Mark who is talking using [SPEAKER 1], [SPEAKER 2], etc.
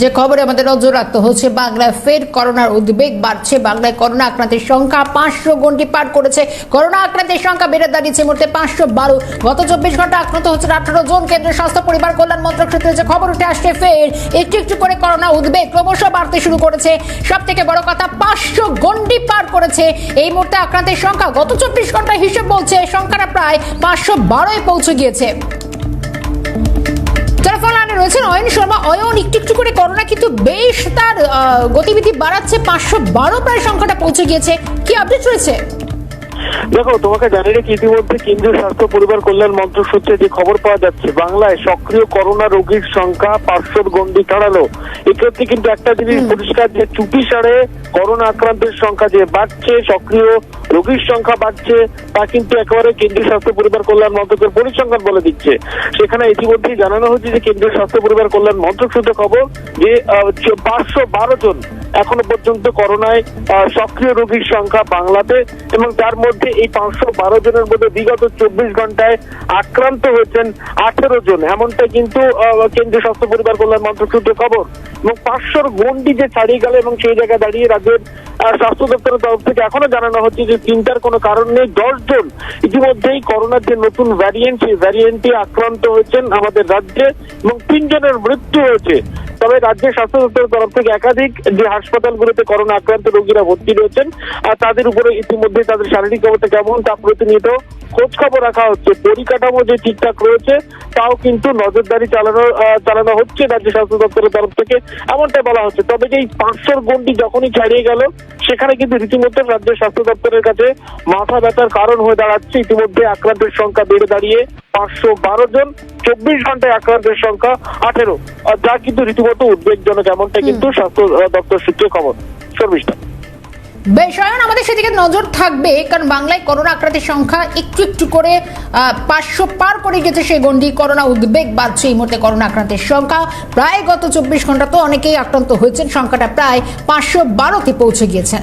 [SPEAKER 1] যে খবরে আমাদের নজর রাখতে হচ্ছে, বাংলায় ফের করোনার উদ্বেগ বাড়ছে, বাংলায় করোনা আক্রান্তের সংখ্যা পাঁচশো গন্ডি পার করেছে। করোনা আক্রান্তের সংখ্যা বেড়ে দাঁড়িয়েছে মুহূর্তে পাঁচশো বারো। গত চব্বিশ ঘণ্টা আক্রান্ত হচ্ছে আঠারো জন। কেন্দ্রীয় স্বাস্থ্য, পরিবার কল্যাণ মন্ত্রক সূত্রে যে খবর উঠে আসছে, ফের একটু একটু করে করোনা উদ্বেগ ক্রমশ বাড়তে শুরু করেছে। সব থেকে বড় কথা, পাঁচশো গন্ডি পার করেছে এই মুহূর্তে আক্রান্তের সংখ্যা। গত চব্বিশ ঘণ্টা হিসেব বলছে, সংখ্যাটা প্রায় পাঁচশো বারোয় পৌঁছে গিয়েছে। রয়েছেন অয়ন শর্মা। অয়ন, একটু একটু করে করোনা কিন্তু বেশ তার গতিবিধি বাড়াচ্ছে। পাঁচশো বারো প্রায় সংখ্যাটা পৌঁছে গিয়েছে। কি আপডেট রয়েছে?
[SPEAKER 2] দেখো তোমাকে জানিয়ে রেখে ইতিমধ্যে কেন্দ্রীয় স্বাস্থ্য পরিবার কল্যাণ মন্ত্রক সূত্রে যে খবর পাওয়া যাচ্ছে বাংলায় সক্রিয় করোনা রোগীর সংখ্যা পাঁচশোর গন্ডি ছাড়ালো। এক্ষেত্রে কিন্তু একটা জিনিস পরিষ্কার যে চুপি সারে করোনা আক্রান্তের সংখ্যা যে বাড়ছে সক্রিয় রোগীর সংখ্যা বাড়ছে তা কিন্তু একেবারে কেন্দ্রীয় স্বাস্থ্য পরিবার কল্যাণ মন্ত্রকের পরিসংখ্যান বলে দিচ্ছে। সেখানে ইতিমধ্যেই জানানো হচ্ছে যে কেন্দ্রীয় স্বাস্থ্য পরিবার কল্যাণ মন্ত্রক সূত্রে খবর যে পাঁচশো বারো জন এখনও পর্যন্ত করোনায় সক্রিয় রোগীর সংখ্যা বাংলাতে এবং তার মধ্যে এই পাঁচশো বারো জনের মধ্যে বিগত চব্বিশ ঘন্টায় আক্রান্ত হয়েছেন আঠেরো জন। এমনটা কিন্তু কেন্দ্রীয় স্বাস্থ্য পরিবার কল্যাণ মন্ত্রক সূত্রে খবর। এবং পাঁচশোর গন্ডি যে ছাড়িয়ে গেল এবং সেই জায়গায় দাঁড়িয়ে রাজ্যের স্বাস্থ্য দপ্তরের তরফ থেকে এখনও জানানো হচ্ছে যে চিন্তার কোনো কারণ নেই। দশ জন ইতিমধ্যেই করোনার যে নতুন ভ্যারিয়েন্ট সেই ভ্যারিয়েন্টে আক্রান্ত হয়েছেন আমাদের রাজ্যে এবং তিনজনের মৃত্যু হয়েছে। তবে রাজ্যের স্বাস্থ্য দপ্তরের তরফ থেকে একাধিক যে হাসপাতালগুলোতে করোনা আক্রান্ত রোগীরা ভর্তি রয়েছেন, আর তাদের উপরে ইতিমধ্যে তাদের শারীরিক অবস্থা কেমন তা প্রতিনিয়ত খোঁজ খবর রাখা হচ্ছে। পরিকাঠামো যে ঠিকঠাক রয়েছে, তাও কিন্তু নজরদারি চালানো চালানো হচ্ছে রাজ্য স্বাস্থ্য দপ্তরের তরফ থেকে। এমনটাই বলা হচ্ছে। তবে যে এই পাঁচশোর গন্ডি যখনই ছাড়িয়ে গেল, সেখানে কিন্তু রীতিমতো রাজ্য স্বাস্থ্য দপ্তরের কাছে মাথা ব্যথার কারণ হয়ে দাঁড়াচ্ছে। ইতিমধ্যে আক্রান্তের সংখ্যা বেড়ে দাঁড়িয়ে পাঁচশো বারো জন। চব্বিশ ঘন্টায় আক্রান্তের সংখ্যা আঠেরো। যা কিন্তু রীতিমতো উদ্বেগজনক এমনটা কিন্তু স্বাস্থ্য দপ্তর সূত্রে খবর। শর্মিষ্ঠা।
[SPEAKER 1] বেশ অয়ন আমাদের সেদিকে নজর থাকবে কারণ বাংলায় করোনা আক্রান্তের সংখ্যা একটু একটু করে পাঁচশো পার করে গেছে সেই গন্ডি করোনা উদ্বেগ বাড়ছে এই মুহূর্তে করোনা আক্রান্তের সংখ্যা। প্রায় গত চব্বিশ ঘণ্টা তো অনেকেই আক্রান্ত হয়েছেন সংখ্যাটা প্রায় পাঁচশো বারোতে পৌঁছে গিয়েছেন